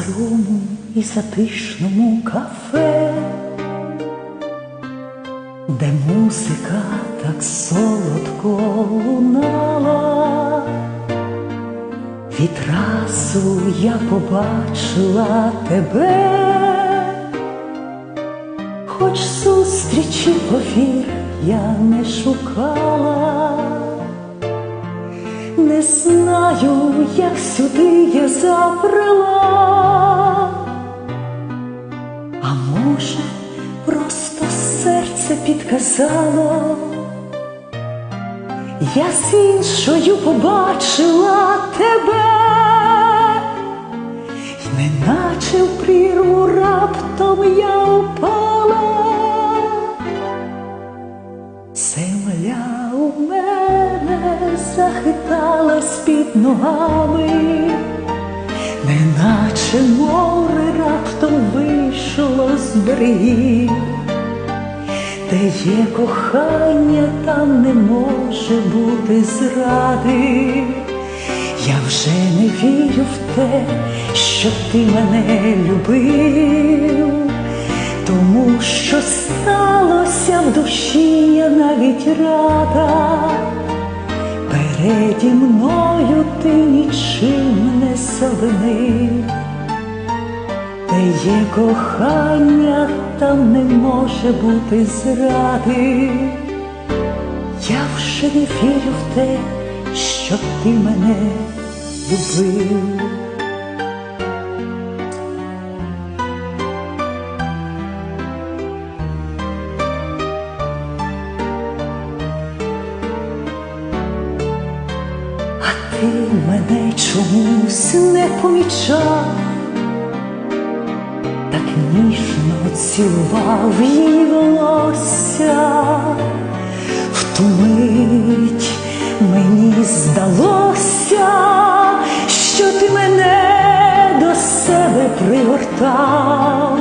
старому і затишному кафе, де музика так солодко лунала, відразу я побачила тебе, хоч зустрічі повір я не шукала. Не знаю, як сюди я забрела, серце підказало, я з іншою побачила тебе, й неначе в прірву раптом я упала. Земля у мене захиталась під ногами, неначе море раптом вийшло з берегів, де є кохання, там не може бути зради. Я вже не вірю в те, що ти мене любив. Тому що сталося в душі, я навіть рада, переді мною ти нічим не завинив, де є кохання, там не може бути зради. Я вже не вірю в те, що ти мене любив. А ти мене чомусь не помічав, так ніжно цілував її волосся, в ту мить мені здалося, що ти мене до себе пригортав,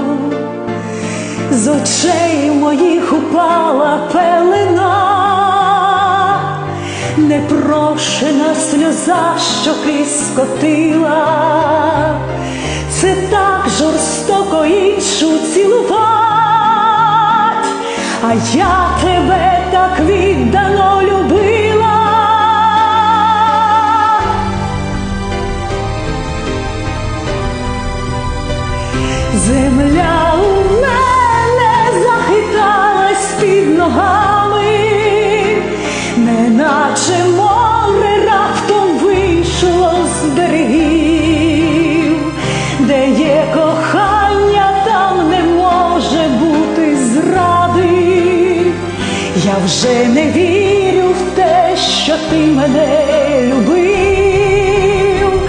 з очей моїх упала пелена. Непрошена сльоза, що скотила, це так жорстоко іншу цілувать, а я тебе так віддано любила. Земля у мене захиталась під ногами, неначе Я вже не вірю в те, що ти мене любив,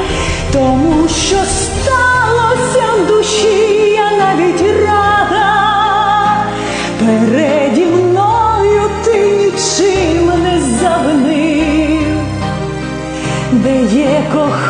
тому що сталося в душі, я навіть рада, переді мною ти нічим не завинив, де є кохання,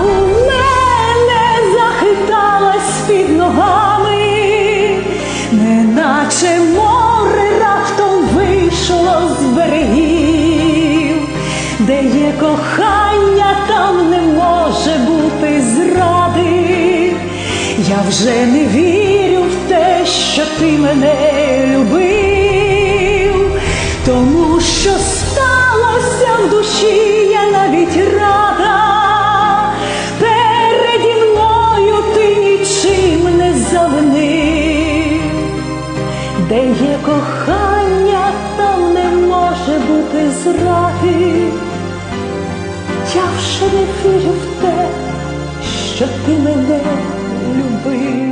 неначе море раптом вийшло з берегів, де є кохання, там не може бути зради. Я вже не вірю в те, що ти мене любив, тому що сталося в душі, зради, я вже не вірю в те, що ти мене любив.